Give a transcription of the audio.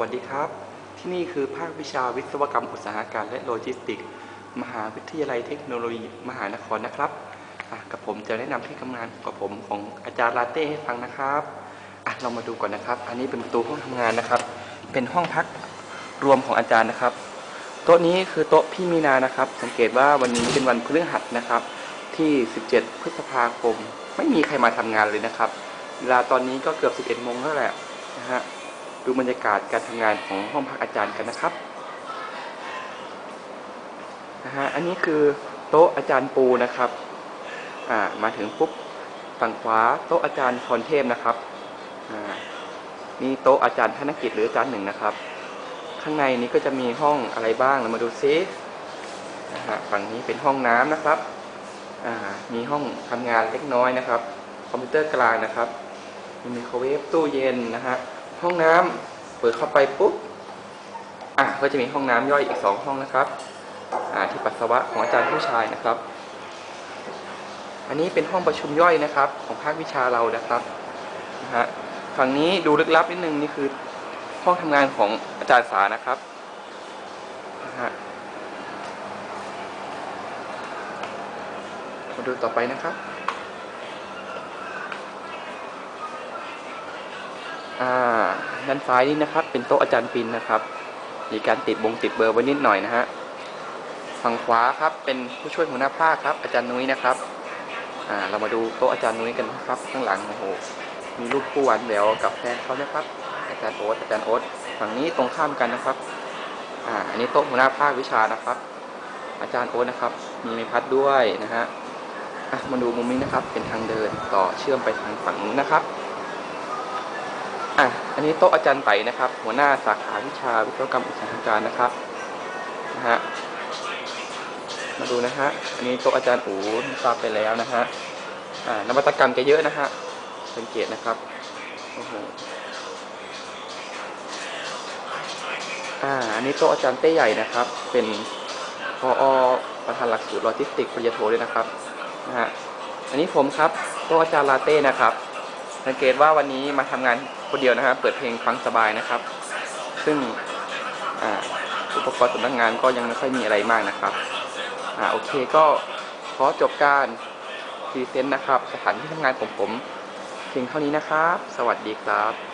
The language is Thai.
วัสดีครับ ที่นี่คือภาควิชาวิศวกรรมอุตสาหการและโลจิสติกส์มหาวิทยาลัยเทคโนโลยี มหานครนะครับกับผมจะแนะนำที่ทำงานกับผมของอาจารย์ลาเต้ให้ฟังนะครับอะเรามาดูก่อนนะครับ อันนี้เป็นประตูห้องทำงานนะครับ เป็นห้องพักรวมของอาจารย์นะครับ โต๊ะนี้คือโต๊ะพี่มีนานะครับ สังเกตว่าวันนี้เป็นวันพฤหัสนะครับ ที่ 17 พฤษภาคม ไม่มีใครมาทำงานเลยนะครับเวลาตอนนี้ก็เกือบ 11โมงแล้วแหละนะฮะ ดูบรรยากาศการทำงานของห้องพักอาจารย์กันนะครับนะฮะอันนี้คือโต๊ะอาจารย์ปูนะครับอ่ามาถึงปุ๊บฝั่งขวาโต๊ะอาจารย์พรเทพนะครับอ่านี่โต๊ะอาจารย์ธนกิจหรืออาจารย์หนึ่งนะครับ ข้างในนี้ก็จะมีห้องอะไรบ้างเรามาดูซินะฮะฝั่งนี้เป็นห้องน้ำนะครับอ่ามีห้องทำงานเล็กน้อยนะครับ คอมพิวเตอร์กลางนะครับมีไมโครเวฟตู้เย็นนะฮะ ห้องน้ำเปิดเข้าไปปุ๊บอะก็จะมีห้องน้ำย่อยอีกสองห้องนะครับอ่าที่ปัสสาวะของอาจารย์ผู้ชายนะครับ อันนี้เป็นห้องประชุมย่อยนะครับ ของภาควิชาเรานะครับนะฮะฝั่งนี้ดูลึกลับนิดนึงนี่คือห้องทำงานของอาจารย์สานะครับนะฮะมาดูต่อไปนะครับอ่า ด้านซ้ายนี่นะครับ เป็นโต๊ะอาจารย์ปินนะครับ มีการติดบงติดเบอร์ไว้นิดหน่อยนะฮะฝั่งขวาครับเป็นผู้ช่วยหัวหน้าภาคครับ อาจารย์นุ้ยนะครับอ่าเรามาดูโต๊ะอาจารย์นุ้ยกันนะครับ ข้างหลังโอ้โหมีรูปคู่หวานแหววกับแฟนเขานะครับ อาจารย์โอ๊ตอาจารย์โอ๊ตฝั่งนี้ตรงข้ามกันนะครับอ่าอันนี้โต๊ะหัวหน้าภาควิชานะครับ อาจารย์โอ๊ตนะครับ มีไม้พัดด้วยนะฮะอะมาดูมุมนี้นะครับเป็นทางเดินต่อเชื่อมไปทางฝั่งนู้นนะครับ อะอันนี้โต๊ะอาจารย์ไต่นะครับ หัวหน้าสาขาวิชาวิศวกรรมอุตสาหการนะครับนะฮะมาดูนะฮะอันนี้โต๊ะอาจารย์อูทราบไปแล้วนะฮะอ่านวัตกรรมแกเยอะนะฮะสังเกตนะครับโอ้โหอ่าอันนี้โต๊ะอาจารย์เต้ใหญ่นะครับ เป็นพออประธานหลักสูตรโลจิสติกส์ปริญญาโทด้วยนะครับนะฮะอันนี้ผมครับโต๊ะอาจารย์ลาเต้นะครับ สังเกตว่าวันนี้มาทำงาน คนเดียวนะครับเปิดเพลงฟังสบายนะครับ ซึ่งอุปกรณ์สำนักงานก็ยังไม่ค่อยมีอะไรมากนะครับอ่าโอเคก็ขอจบการพรีเซนต์นะครับ สถานที่ทำงานของผมเพียงเท่านี้นะครับ สวัสดีครับ